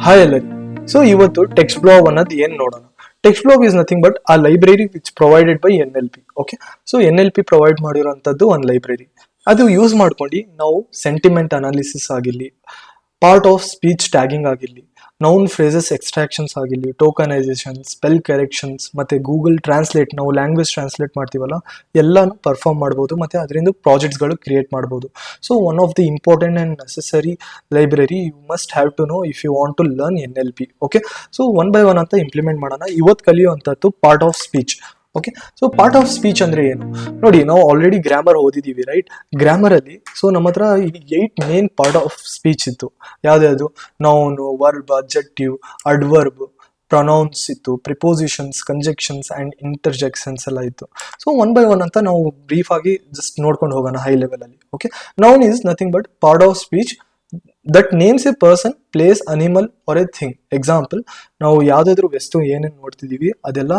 Hi ಎಲ್ಲರಿ so ಇವತ್ತು text blog ಅನ್ನೋದು ಏನ್ ನೋಡೋಣ? TextBlob is nothing but a library which provided by N L P okay so N L P provide ಮಾಡಿರೋಂಥದ್ದು ಒಂದು library ಅದು use ಮಾಡ್ಕೊಂಡು ನಾವು ಸೆಂಟಿಮೆಂಟ್ ಅನಾಲಿಸಿಸ್ ಆಗಿರಲಿ ಪಾರ್ಟ್ ಆಫ್ ಸ್ಪೀಚ್ ಟ್ಯಾಗಿಂಗ್ ಆಗಿರಲಿ ನೌನ್ ಫ್ರೇಸಸ್ ಎಕ್ಸ್ಟ್ರಾಕ್ಷನ್ಸ್ ಆಗಿರಲಿ ಟೋಕನೈಸೇಷನ್ ಸ್ಪೆಲ್ ಕರೆಕ್ಷನ್ಸ್ ಮತ್ತು Google translate ನಾವು language translate ಮಾಡ್ತೀವಲ್ಲ, ಎಲ್ಲನೂ ಪರ್ಫಾರ್ಮ್ ಮಾಡ್ಬೋದು, ಮತ್ತು ಅದರಿಂದ ಪ್ರಾಜೆಕ್ಟ್ಸ್ಗಳು ಕ್ರಿಯೇಟ್ ಮಾಡ್ಬೋದು. So one of the important and necessary library you must have to know if you want to learn N L P okay so one by one ಅಂತ implement ಮಾಡೋಣ. ಇವತ್ತು ಕಲಿಯುವಂಥದ್ದು part of speech okay so part of speech ಅಂದ್ರೆ ಏನು? ನೋಡಿ, ನಾವು already grammar ಓದಿದೀವಿ right grammar ಅಲ್ಲಿ so ನಮ್ಮ ಹತ್ರ eight main part of speech ಇತ್ತು. ಯಾವ್ದು noun verb objective adverb pronouns ಇತ್ತು ಪ್ರಿಪೋಸಿಷನ್ಸ್ ಕಂಜೆಕ್ಷನ್ಸ್ ಅಂಡ್ ಇಂಟರ್ಜೆಕ್ಷನ್ಸ್ ಎಲ್ಲ ಇತ್ತು. ಸೊ ಒನ್ ಬೈ ಒನ್ ಅಂತ ನಾವು ಬ್ರೀಫ್ ಆಗಿ ಜಸ್ಟ್ ನೋಡ್ಕೊಂಡು ಹೋಗೋಣ ಹೈ ಲೆವೆಲ್ ಅಲ್ಲಿ okay noun is nothing but part of speech that names a person place animal or a thing example ನಾವು ಯಾವುದಾದ್ರೂ ವಸ್ತು ಏನೇನು ನೋಡ್ತಿದ್ದೀವಿ ಅದೆಲ್ಲ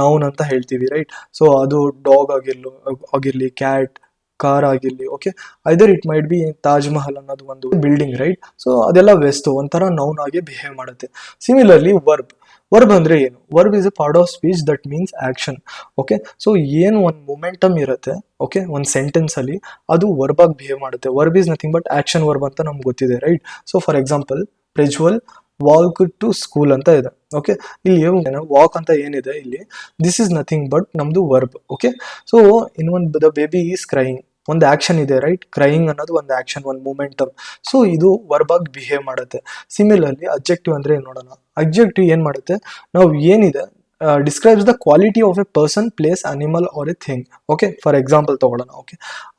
ನೌನ್ ಅಂತ ಹೇಳ್ತೀವಿ ರೈಟ್ ಸೊ ಅದು ಡಾಗ್ ಆಗಿರ್ಲು, ಆಗಿರಲಿ ಕ್ಯಾಟ್ ಕಾರ್ ಆಗಿರಲಿ okay either it might be Taj Mahal ಅನ್ನೋದು ಒಂದು ಬಿಲ್ಡಿಂಗ್ ರೈಟ್ ಸೊ ಅದೆಲ್ಲ ವೆಸ್ತು, ಒಂಥರ ನೌನ್ ಆಗಿ ಬಿಹೇವ್ ಮಾಡುತ್ತೆ. ಸಿಮಿಲರ್ಲಿ ವರ್ಬ್ ವರ್ಬ್ ಅಂದರೆ ಏನು? Verb is a part of speech that means action okay so ಏನು ಒಂದು ಮೊಮೆಂಟಮ್ ಇರುತ್ತೆ ಓಕೆ ಒಂದು ಸೆಂಟೆನ್ಸ್ ಅಲ್ಲಿ, ಅದು ವರ್ಬ್ ಆಗಿ ಬಿಹೇವ್ ಮಾಡುತ್ತೆ. Verb is nothing but action verb ಅಂತ ನಮ್ಗೆ ಗೊತ್ತಿದೆ right so for example Prajwal walk to school ಅಂತ ಇದೆ ಓಕೆ ಇಲ್ಲಿ ವಾಕ್ ಅಂತ ಏನಿದೆ ಇಲ್ಲಿ? ದಿಸ್ ಇಸ್ ನಥಿಂಗ್ ಬಟ್ ನಮ್ದು verb okay so in one the baby is crying ಒಂದು ಆಕ್ಷನ್ ಇದೆ ರೈಟ್ ಕ್ರೈಯಿಂಗ್ ಅನ್ನೋದು ಒಂದು ಆಕ್ಷನ್ ಒಂದು ಮೂಮೆಂಟಮ್ ಸೊ ಇದು ವರ್ಬ್ ಆಗಿ ಬಿಹೇವ್ ಮಾಡುತ್ತೆ. ಸಿಮಿಲರ್ಲಿ ಅಬ್ಜೆಕ್ಟಿವ್ ಅಂದ್ರೆ ಏನು ನೋಡೋಣ? ಅಬ್ಜೆಕ್ಟಿವ್ ಏನು ಮಾಡುತ್ತೆ? ನಾವು ಏನಿದೆ describes the quality of a person place animal or a thing okay for example ತಗೊಳ್ಳೋಣ okay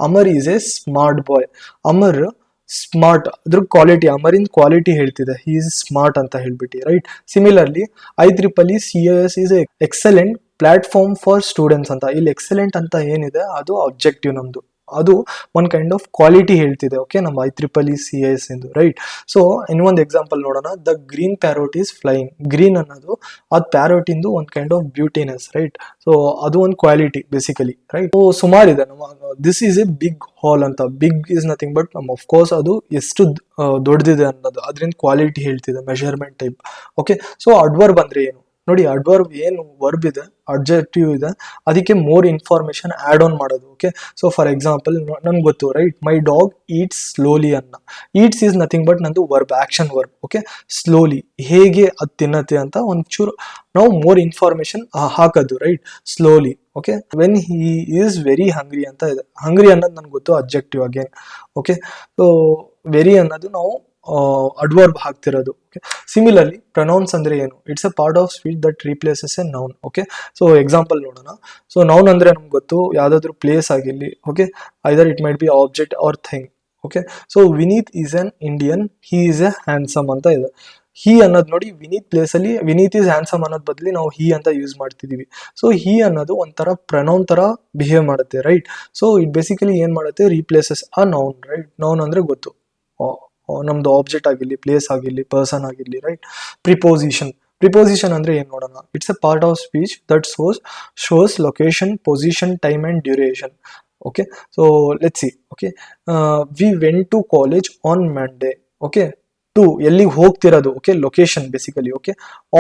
Amar is a smart boy Amar smart ಅದ್ರ ಕ್ವಾಲಿಟಿ ಅಮರಿನ್ ಕ್ವಾಲಿಟಿ ಹೇಳ್ತಿದೆ. ಹಿ ಈಸ್ ಸ್ಮಾರ್ಟ್ ಅಂತ ಹೇಳ್ಬಿಟ್ಟು right similarly I triple C S is excellent platform for students ಅಂತ. ಇಲ್ಲಿ excellent ಅಂತ ಏನಿದೆ, ಅದು ಅಬ್ಜೆಕ್ಟಿವ್ ನಮ್ದು. ಅದು ಒನ್ ಕೈಂಡ್ ಆಫ್ ಕ್ವಾಲಿಟಿ ಹೇಳ್ತಿದೆ ಓಕೆ ನಮ್ಮ I triple E C S ಎಂದು ರೈಟ್ ಸೊ ಇನ್ನೊಂದು ಎಕ್ಸಾಂಪಲ್ ನೋಡೋಣ. The green parrot is flying green ಅನ್ನೋದು, ಅದು ಪ್ಯಾರೋಟ್ ಇಂದು ಒಂದು kind of beautiness right so ಅದು ಒಂದು ಕ್ವಾಲಿಟಿ ಬೇಸಿಕಲಿ ರೈಟ್ ಸುಮಾರಿದೆ. ನಮ್ಮ this is a big hall ಅಂತ. ಬಿಗ್ ಈಸ್ ನಥಿಂಗ್ ಬಟ್ ನಮ್ಮ ಅಫ್ಕೋರ್ಸ್ ಅದು ಎಷ್ಟು ದೊಡ್ಡದಿದೆ ಅನ್ನೋದು. ಅದರಿಂದ quality ಹೇಳ್ತಿದೆ measurement type okay so adverb ಬಂದರೆ ಏನು? ನೋಡಿ ಅಡ್ವರ್ಬ್ ಏನು ವರ್ಬ್ ಇದೆ ಅಬ್ಜೆಕ್ಟಿವ್ ಇದೆ, ಅದಕ್ಕೆ ಮೋರ್ ಇನ್ಫಾರ್ಮೇಶನ್ ಆ್ಯಡ್ ಆನ್ ಮಾಡೋದು ಓಕೆ ಸೊ ಫಾರ್ ಎಕ್ಸಾಂಪಲ್ ನನ್ಗೆ ಗೊತ್ತು right my dog eats slowly ಅನ್ನ. ಈಟ್ಸ್ ಈಸ್ ನಥಿಂಗ್ ಬಟ್ ನಂದು verb action verb okay slowly ಹೇಗೆ ಅದು ತಿನ್ನತ್ತೆ ಅಂತ ಒಂಚೂರು ನಾವು ಮೋರ್ ಇನ್ಫಾರ್ಮೇಶನ್ ಹಾಕೋದು right slowly okay when he is very hungry ಅಂತ ಇದೆ. ಹಂಗ್ರಿ ಅನ್ನೋದು ನನ್ಗೆ ಗೊತ್ತು objective again okay so very ಅನ್ನೋದು ನಾವು ಅಡ್ವರ್ಬ್ ಹಾಕ್ತಿರೋದು. ಓಕೆ ಸಿಮಿಲರ್ಲಿ ಪ್ರನೌನ್ಸ್ ಅಂದ್ರೆ ಏನು? It's a part of speech that replaces a noun okay so example ನೋಡೋಣ. ಸೊ ನೌನ್ ಅಂದ್ರೆ ನಮ್ಗೆ ಗೊತ್ತು ಯಾವ್ದಾದ್ರು ಪ್ಲೇಸ್ ಆಗಿರ್ಲಿ. Okay either it might be object or thing okay so Vineet is an Indian he is a handsome ಅಂತ ಇದೆ. ಹಿ ಅನ್ನೋದು ನೋಡಿ ವಿನೀತ್ ಪ್ಲೇಸ್ ಅಲ್ಲಿ ವಿನೀತ್ ಈಸ್ ಹ್ಯಾಂಡ್ಸಮ್ ಅನ್ನೋದ್ ಬದಲಿ ನಾವು ಹಿ ಅಂತ ಯೂಸ್ ಮಾಡ್ತಿದೀವಿ. ಸೊ ಹಿ ಅನ್ನೋದು ಒಂಥರ ಪ್ರನೌನ್ ತರ ಬಿಹೇವ್ ಮಾಡುತ್ತೆ ರೈಟ್ ಸೊ ಇಟ್ ಬೇಸಿಕಲಿ ಏನ್ ಮಾಡುತ್ತೆ? Replaces a noun right noun ಅಂದ್ರೆ ಗೊತ್ತು. ಆ, ಆ, ನಮ್ದು ಆಬ್ಜೆಕ್ಟ್ ಆಗಿರ್ಲಿ ಪ್ಲೇಸ್ ಆಗಿರ್ಲಿ ಪರ್ಸನ್ ಆಗಿರ್ಲಿ ರೈಟ್ ಪ್ರಿಪೋಸಿಷನ್ ಪ್ರಿಪೋಸಿಷನ್ ಅಂದ್ರೆ ಏನ್ ನೋಡೋಣ? It's a part of speech that shows shows location position time and duration okay so let see okay we went to college on Monday okay to ಎಲ್ಲಿಗೆ ಹೋಗ್ತಿರೋದು? Okay location basically okay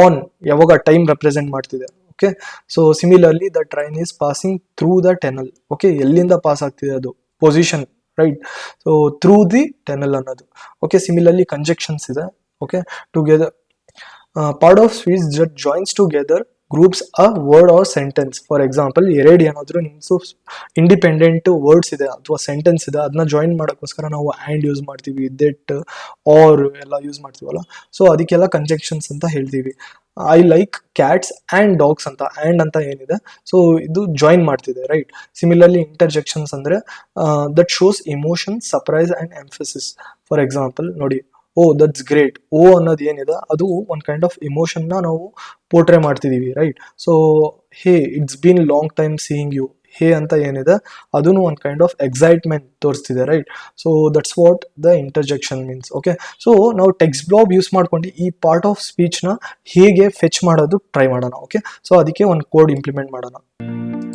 on ಯಾವಾಗ time represent ಮಾಡ್ತಿದೆ. Okay so similarly the train is passing through the tunnel okay ಎಲ್ಲಿಂದ pass ಆಗ್ತಿದೆ ಅದು position right so through the tunnel ಅನ್ನೋದು. Okay similarly conjunctions ಇದೆ. Okay together part of sweets that joins together groups a word or sentence for example ಎರಡು ಏನಾದರೂ ನಿಮ್ಸು independent words ಇದೆ, ಅಥವಾ sentence ಇದೆ ಅದನ್ನ ಜಾಯಿನ್ ಮಾಡೋಕ್ಕೋಸ್ಕರ ನಾವು ಆ್ಯಂಡ್ ಯೂಸ್ ಮಾಡ್ತೀವಿ ದೆಟ್ ಆರ್ ಎಲ್ಲ ಯೂಸ್ ಮಾಡ್ತೀವಲ್ಲ. ಸೊ ಅದಕ್ಕೆಲ್ಲ ಕಂಜೆಕ್ಷನ್ಸ್ ಅಂತ ಹೇಳ್ತೀವಿ. I like cats and dogs ಅಂತ ಆ್ಯಂಡ್ ಅಂತ ಏನಿದೆ. ಸೊ ಇದು ಜಾಯಿನ್ ಮಾಡ್ತಿದೆ ರೈಟ್ ಸಿಮಿಲರ್ಲಿ ಇಂಟರ್ಜೆಕ್ಷನ್ಸ್ ಅಂದರೆ that shows emotion surprise and emphasis for example ನೋಡಿ ಓ ದಟ್ಸ್ ಗ್ರೇಟ್ ಓ ಅನ್ನೋದು ಏನಿದೆ, ಅದು ಒಂದು ಕೈಂಡ್ ಆಫ್ ಇಮೋಷನ್ನ ನಾವು ಪೋರ್ಟ್ರೇ ಮಾಡ್ತಿದ್ದೀವಿ right so hey it's been long time seeing you hey ಅಂತ ಏನಿದೆ ಅದನ್ನು ಒಂದು kind of excitement ತೋರಿಸ್ತಿದೆ right so that's what the interjection means okay so ನಾವು ಟೆಕ್ಸ್ಟ್ ಬ್ಲಾಬ್ ಯೂಸ್ ಮಾಡ್ಕೊಂಡು ಈ ಪಾರ್ಟ್ ಆಫ್ ಸ್ಪೀಚ್ನ ಹೇಗೆ ಫೆಚ್ ಮಾಡೋದು ಟ್ರೈ ಮಾಡೋಣ ಓಕೆ ಸೊ ಅದಕ್ಕೆ ಒಂದು ಕೋಡ್ ಇಂಪ್ಲಿಮೆಂಟ್ ಮಾಡೋಣ.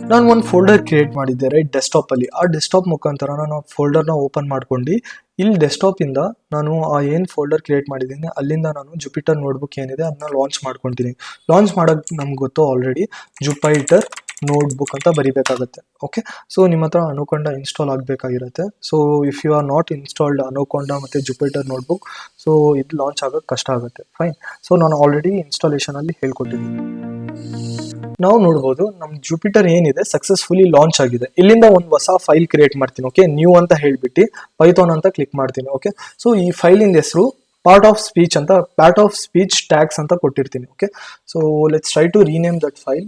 ನಾನು ಒಂದು ಫೋಲ್ಡರ್ ಕ್ರಿಯೇಟ್ ಮಾಡಿದ್ದೆ ರೈಟ್ ಡೆಸ್ಕ್ಟಾಪಲ್ಲಿ ಆ ಡೆಸ್ಕ್ಟಾಪ್ ಮುಖಾಂತರ ನಾನು ಫೋಲ್ಡರ್ನ ಓಪನ್ ಮಾಡ್ಕೊಂಡು ಇಲ್ಲಿ ಡೆಸ್ಕ್ಟಾಪ್ ಇಂದ ನಾನು ಆ ಏನ್ ಫೋಲ್ಡರ್ ಕ್ರಿಯೇಟ್ ಮಾಡಿದ್ದೀನಿ, ಅಲ್ಲಿಂದ ನಾನು ಜುಪಿಟರ್ ನೋಟ್ಬುಕ್ ಏನಿದೆ ಅದನ್ನ ಲಾಂಚ್ ಮಾಡ್ಕೊತೀನಿ. ಲಾಂಚ್ ಮಾಡೋಕ್ ನಮ್ಗೆ ಗೊತ್ತು ಆಲ್ರೆಡಿ ಜುಪೈಟರ್ ನೋಟ್ಬುಕ್ ಅಂತ ಬರಿಬೇಕಾಗುತ್ತೆ ಓಕೆ ಸೊ ನಿಮ್ಮ ಹತ್ರ ಅನುಕೊಂಡ install ಆಗಬೇಕಾಗಿರುತ್ತೆ. So if you are not installed Anaconda ಮತ್ತು ಜುಪೈಟರ್ ನೋಟ್ಬುಕ್ ಸೊ ಇದು ಲಾಂಚ್ ಆಗೋಕ್ಕೆ ಕಷ್ಟ ಆಗುತ್ತೆ ಫೈನ್ ಸೊ ನಾನು ಆಲ್ರೆಡಿ ಇನ್ಸ್ಟಾಲೇಷನಲ್ಲಿ ಹೇಳ್ಕೊಟ್ಟಿದ್ದೀನಿ. ನಾವು ನೋಡ್ಬೋದು ನಮ್ ಜುಪಿಟರ್ ಏನಿದೆ ಸಕ್ಸಸ್ಫುಲಿ ಲಾಂಚ್ ಆಗಿದೆ. ಇಲ್ಲಿಂದ ಒಂದು ಹೊಸ ಫೈಲ್ ಕ್ರಿಯೇಟ್ ಮಾಡ್ತೀನಿ ಓಕೆ ನ್ಯೂ ಅಂತ ಹೇಳ್ಬಿಟ್ಟು ಪೈಥಾನ್ ಅಂತ ಕ್ಲಿಕ್ ಮಾಡ್ತೀನಿ ಓಕೆ ಸೊ ಈ ಫೈಲಿಂದ ಹೆಸರು ಪಾರ್ಟ್ ಆಫ್ ಸ್ಪೀಚ್ ಅಂತ ಪಾರ್ಟ್ ಆಫ್ ಸ್ಪೀಚ್ ಟ್ಯಾಗ್ಸ್ ಅಂತ ಕೊಟ್ಟಿರ್ತೀನಿ okay so let's try to rename that file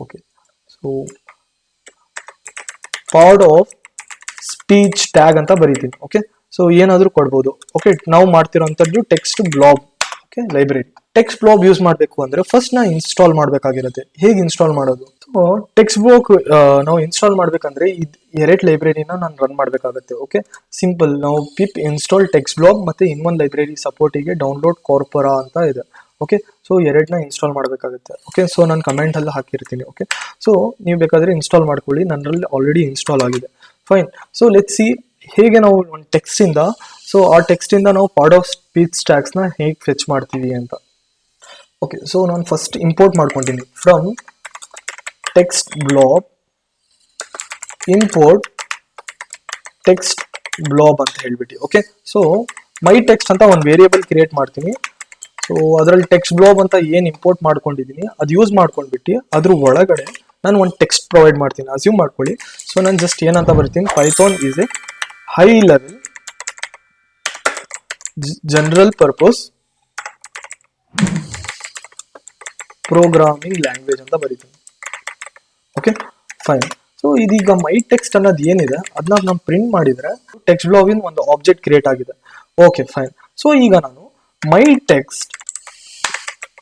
okay so part of speech tag ಅಂತ ಬರೀತೀನಿ ಓಕೆ ಸೊ ಏನಾದ್ರೂ ಕೊಡ್ಬೋದು ಓಕೆ ನಾವು ಮಾಡ್ತಿರೋಂಥದ್ದು text blob okay library text blob use ಮಾಡಬೇಕು ಅಂದ್ರೆ ಫಸ್ಟ್ ನಾ ಇನ್ಸ್ಟಾಲ್ ಮಾಡಬೇಕಾಗಿರುತ್ತೆ. ಹೇಗೆ ಇನ್ಸ್ಟಾಲ್ ಮಾಡೋದು? ಸೊ ಟೆಕ್ಸ್ಟ್ ಬುಕ್ ನಾವು ಇನ್ಸ್ಟಾಲ್ ಮಾಡಬೇಕಂದ್ರೆ ಇದು ಎರಡು ಲೈಬ್ರರಿನ ನಾನು ರನ್ ಮಾಡಬೇಕಾಗುತ್ತೆ ಓಕೆ ಸಿಂಪಲ್ ನಾವು ಪಿಪ್ ಇನ್ಸ್ಟಾಲ್ ಟೆಕ್ಸ್ಟ್ ಬ್ಲಾಗ್ ಮತ್ತೆ ಇನ್ನೊಂದು ಲೈಬ್ರರಿ ಸಪೋರ್ಟಿಗೆ ಡೌನ್ಲೋಡ್ ಕಾರ್ಪೊರಾ ಅಂತ ಇದೆ ಓಕೆ ಸೊ ಎರಡನ್ನ ಇನ್ಸ್ಟಾಲ್ ಮಾಡಬೇಕಾಗುತ್ತೆ ಓಕೆ ಸೊ ನಾನು ಕಮೆಂಟ್ ಅಲ್ಲಿ ಹಾಕಿರ್ತೀನಿ ಓಕೆ ಸೊ ನೀವು ಬೇಕಾದ್ರೆ ಇನ್ಸ್ಟಾಲ್ ಮಾಡ್ಕೊಳ್ಳಿ, ನನ್ನಲ್ಲಿ ಆಲ್ರೆಡಿ ಇನ್ಸ್ಟಾಲ್ ಆಗಿದೆ. ಫೈನ್ ಸೊ ಲೆಟ್ ಸಿ ಹೇಗೆ ನಾವು ಒಂದು ಟೆಕ್ಸ್ಟ್ ಇಂದ ಸೊ ಆ ಟೆಕ್ಸ್ಟ್ ಇಂದ ನಾವು ಪಾರ್ಟ್ ಆಫ್ ಟ್ಯಾಕ್ಸ್ನ ಹೇಗೆ ಫೆಚ್ ಮಾಡ್ತೀವಿ ಅಂತ. ಓಕೆ ಸೊ ನಾನು first import ಮಾಡ್ಕೊಂಡಿನಿ from text blob import text blob ಅಂತ ಹೇಳ್ಬಿಟ್ಟು ಓಕೆ ಸೊ ಮೈ ಟೆಕ್ಸ್ಟ್ ಅಂತ ಒಂದು ವೇರಿಯೇಬಲ್ ಕ್ರಿಯೇಟ್ ಮಾಡ್ತೀನಿ. ಸೊ ಅದರಲ್ಲಿ ಟೆಕ್ಸ್ಟ್ ಬ್ಲಾಬ್ ಅಂತ ಏನು ಇಂಪೋರ್ಟ್ ಮಾಡ್ಕೊಂಡಿದ್ದೀನಿ ಅದು ಯೂಸ್ ಮಾಡ್ಕೊಂಡ್ಬಿಟ್ಟು, ಅದ್ರ ಒಳಗಡೆ ನಾನು ಒಂದು ಟೆಕ್ಸ್ಟ್ ಪ್ರೊವೈಡ್ ಮಾಡ್ತೀನಿ. ಅಸ್ಯೂಮ್ ಮಾಡ್ಕೊಳ್ಳಿ. ಸೊ ನಾನು ಜಸ್ಟ್ ಏನಂತ ಬರ್ತೀನಿ? Python is a high level general purpose programming language ಅಂತ ಬರೀತೀನಿ. ಓಕೆ ಫೈನ್ ಸೊ ಇದೀಗ ಮೈ ಟೆಕ್ಸ್ಟ್ ಅನ್ನೋದು ಏನಿದೆ ಅದನ್ನ ನಾನು ಪ್ರಿಂಟ್ ಮಾಡಿದ್ರೆ ಟೆಕ್ಸ್ಟ್ ಬ್ಲಾವಿನ್ ಒಂದು ಆಬ್ಜೆಕ್ಟ್ ಕ್ರಿಯೇಟ್ ಆಗಿದೆ. ಓಕೆ ಫೈನ್ ಸೊ ಈಗ ನಾನು ಮೈ ಟೆಕ್ಸ್ಟ್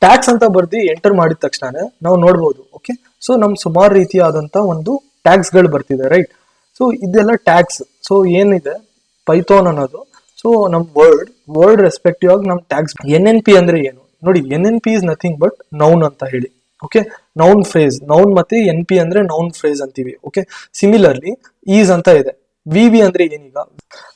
ಟ್ಯಾಕ್ಸ್ ಅಂತ ಬರ್ದು ಎಂಟರ್ ಮಾಡಿದ ತಕ್ಷಣ ನಾವು ನೋಡ್ಬೋದು ಓಕೆ ಸೊ ನಮ್ ಸುಮಾರು ರೀತಿಯಾದಂತ ಒಂದು ಟ್ಯಾಕ್ಸ್ಗಳು ಬರ್ತಿದೆ ರೈಟ್ ಸೊ ಇದೆಲ್ಲ ಟ್ಯಾಕ್ಸ್ ಸೊ ಏನಿದೆ? ಪೈಥೋನ್ ಅನ್ನೋದು. ಸೊ ನಮ್ ವರ್ಡ್ ವರ್ಡ್ ರೆಸ್ಪೆಕ್ಟಿವ್ ಆಗಿ ನಮ್ ಟ್ಯಾಕ್ಸ್ ಎನ್ ಎನ್ ಪಿ ಅಂದ್ರೆ ಏನು? ನೋಡಿ N N P is nothing but noun ಅಂತ ಹೇಳಿ ಓಕೆ ನೌನ್ ಫ್ರೇಸ್ ನೌನ್ ಮತ್ತೆ ಎನ್ ಪಿ ಅಂದ್ರೆ ನೌನ್ ಫ್ರೇಸ್ ಅಂತೀವಿ ಓಕೆ ಸಿಮಿಲರ್ಲಿ ಈಸ್ ಅಂತ ಇದೆ. ವಿ ವಿ ಅಂದ್ರೆ ಏನೀಗ?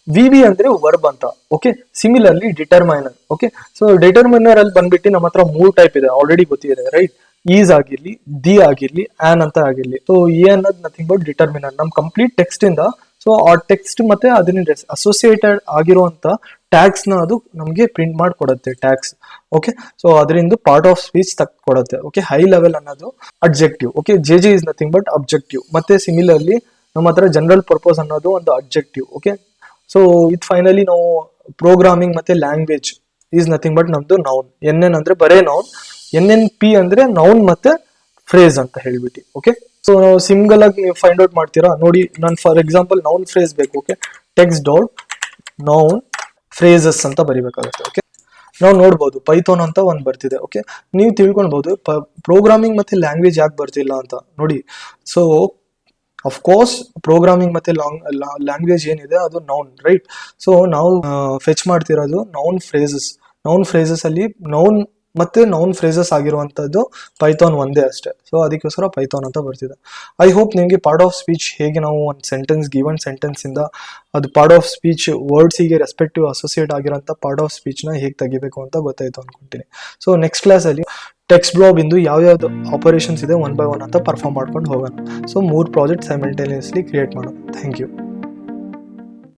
ವಿ ವಿ ಅಂದ್ರೆ ವರ್ಬ್ ಅಂತ okay similarly determiner okay so determiner ಅಲ್ಲಿ ಬಂದ್ಬಿಟ್ಟು ನಮ್ಮ ಹತ್ರ ಮೂರ್ ಟೈಪ್ ಇದೆ ಆಲ್ರೆಡಿ ಗೊತ್ತಿದೆ ರೈಟ್ ಈಸ್ ಆಗಿರ್ಲಿ ದಿ ಆಗಿರ್ಲಿ ಆನ್ ಅಂತ ಆಗಿರ್ಲಿ. ಸೊ ಈ ಅನ್ನೋದು ನಥಿಂಗ್ ಬಟ್ ಡಿಟರ್ಮಿನರ್ ನಮ್ ಕಂಪ್ಲೀಟ್ ಟೆಕ್ಸ್ಟ್ ಇಂದ ಸೊ ಆ ಟೆಕ್ಸ್ಟ್ ಮತ್ತೆ ಅದನ್ನ ಅಸೋಸಿಯೇಟೆಡ್ ಆಗಿರುವಂತ ಟ್ಯಾಕ್ಸ್ನ ಅದು ನಮಗೆ ಪ್ರಿಂಟ್ ಮಾಡಿ ಕೊಡುತ್ತೆ ಟ್ಯಾಕ್ಸ್ ಓಕೆ ಸೊ ಅದರಿಂದ ಪಾರ್ಟ್ ಆಫ್ ಸ್ಪೀಚ್ ತಕ್ ಕೊಡುತ್ತೆ. ಓಕೆ ಹೈ ಲೆವೆಲ್ ಅನ್ನೋದು objective okay J G is nothing but objective ಮತ್ತೆ ಸಿಮಿಲರ್ಲಿ ನಮ್ಮ ಹತ್ರ ಜನರಲ್ ಪರ್ಪಸ್ ಅನ್ನೋದು ಒಂದು ಅಬ್ಜೆಕ್ಟಿವ್ ಓಕೆ ಸೊ ಇದು ಫೈನಲಿ ನಾವು ಪ್ರೋಗ್ರಾಮಿಂಗ್ ಮತ್ತೆ ಲ್ಯಾಂಗ್ವೇಜ್ ಈಸ್ ನಥಿಂಗ್ ಬಟ್ ನಮ್ದು ನೌನ್ ಎನ್ ಎನ್ ಅಂದ್ರೆ ಬರೇ ನೌನ್ ಎನ್ ಎನ್ ಪಿ ಅಂದ್ರೆ ನೌನ್ ಮತ್ತೆ ಫ್ರೇಸ್ ಅಂತ ಹೇಳ್ಬಿಟ್ಟು. ಓಕೆ ಸೊ ಸಿಂಗಲ್ ಆಗಿ ನೀವು ಫೈಂಡ್ ಔಟ್ ಮಾಡ್ತೀರಾ? ನೋಡಿ, ನಾನು ಫಾರ್ ಎಕ್ಸಾಂಪಲ್ ನೌನ್ ಫ್ರೇಸ್ ಬೇಕು okay text dot noun phrases ಅಂತ ಬರಿಬೇಕಾಗುತ್ತೆ ಓಕೆ ನಾವು ನೋಡ್ಬೋದು ಪೈಥೋನ್ ಅಂತ ಒಂದು ಬರ್ತಿದೆ ಓಕೆ ನೀವು ತಿಳ್ಕೊಳ್ಬಹುದು ಪ್ರೋಗ್ರಾಮಿಂಗ್ ಮತ್ತೆ ಲ್ಯಾಂಗ್ವೇಜ್ ಯಾಕೆ ಬರ್ತಿಲ್ಲ ಅಂತ, ನೋಡಿ? ಸೊ ಅಫ್ಕೋರ್ಸ್ ಪ್ರೋಗ್ರಾಮಿಂಗ್ ಮತ್ತೆ ಲಾಂಗ್ ಲ್ಯಾಂಗ್ವೇಜ್ ಏನಿದೆ, ಅದು ನೌನ್ ರೈಟ್ ಸೊ ನಾವು ಫೆಚ್ ಮಾಡ್ತಿರೋದು ನೌನ್ ಫ್ರೇಸಸ್ ನೌನ್ ಫ್ರೇಸಸ್ ಅಲ್ಲಿ ನೌನ್ ಮತ್ತೆ ನೌನ್ ಫ್ರೇಸಸ್ ಆಗಿರುವಂತದ್ದು ಪೈಥಾನ್ ಒಂದೇ ಅಷ್ಟೇ. ಸೊ ಅದಕ್ಕೋಸ್ಕರ ಪೈಥಾನ್ ಅಂತ ಬರ್ತಿದೆ. ಐ ಹೋಪ್ ನಿಮಗೆ ಪಾರ್ಟ್ ಆಫ್ ಸ್ಪೀಚ್ ಹೇಗೆ ನಾವು ಒಂದು ಸೆಂಟೆನ್ಸ್ ಗಿವನ್ ಸೆಂಟೆನ್ಸ್ ಇಂದ ಅದು ಪಾರ್ಟ್ ಆಫ್ ಸ್ಪೀಚ್ ವರ್ಡ್ಸಿಗೆ ರೆಸ್ಪೆಕ್ಟಿವ್ ಅಸೋಸಿಯೇಟ್ ಆಗಿರೋಂಥ ಪಾರ್ಟ್ ಆಫ್ ಸ್ಪೀಚ್ನ ಹೇಗೆ ತೆಗಿಬೇಕು ಅಂತ ಗೊತ್ತಾಯ್ತು ಅನ್ಕೊಂತೀನಿ. ಸೊ ನೆಕ್ಸ್ಟ್ ಕ್ಲಾಸಲ್ಲಿ ಟೆಕ್ಸ್ಟ್ ಬ್ಲಾಬ್ ಇಂದು ಯಾವ್ಯಾವ್ದು ಆಪರೇಷನ್ಸ್ ಇದೆ ಒನ್ ಬೈ ಒನ್ ಅಂತ ಪರ್ಫಾರ್ಮ್ ಮಾಡ್ಕೊಂಡು ಹೋಗೋಣ. ಸೊ ಮೂರು ಪ್ರಾಜೆಕ್ಟ್ ಸೈಮಲ್ಟೇನಿಯಸ್ಲಿ ಕ್ರಿಯೇಟ್ ಮಾಡೋಣ. Thank you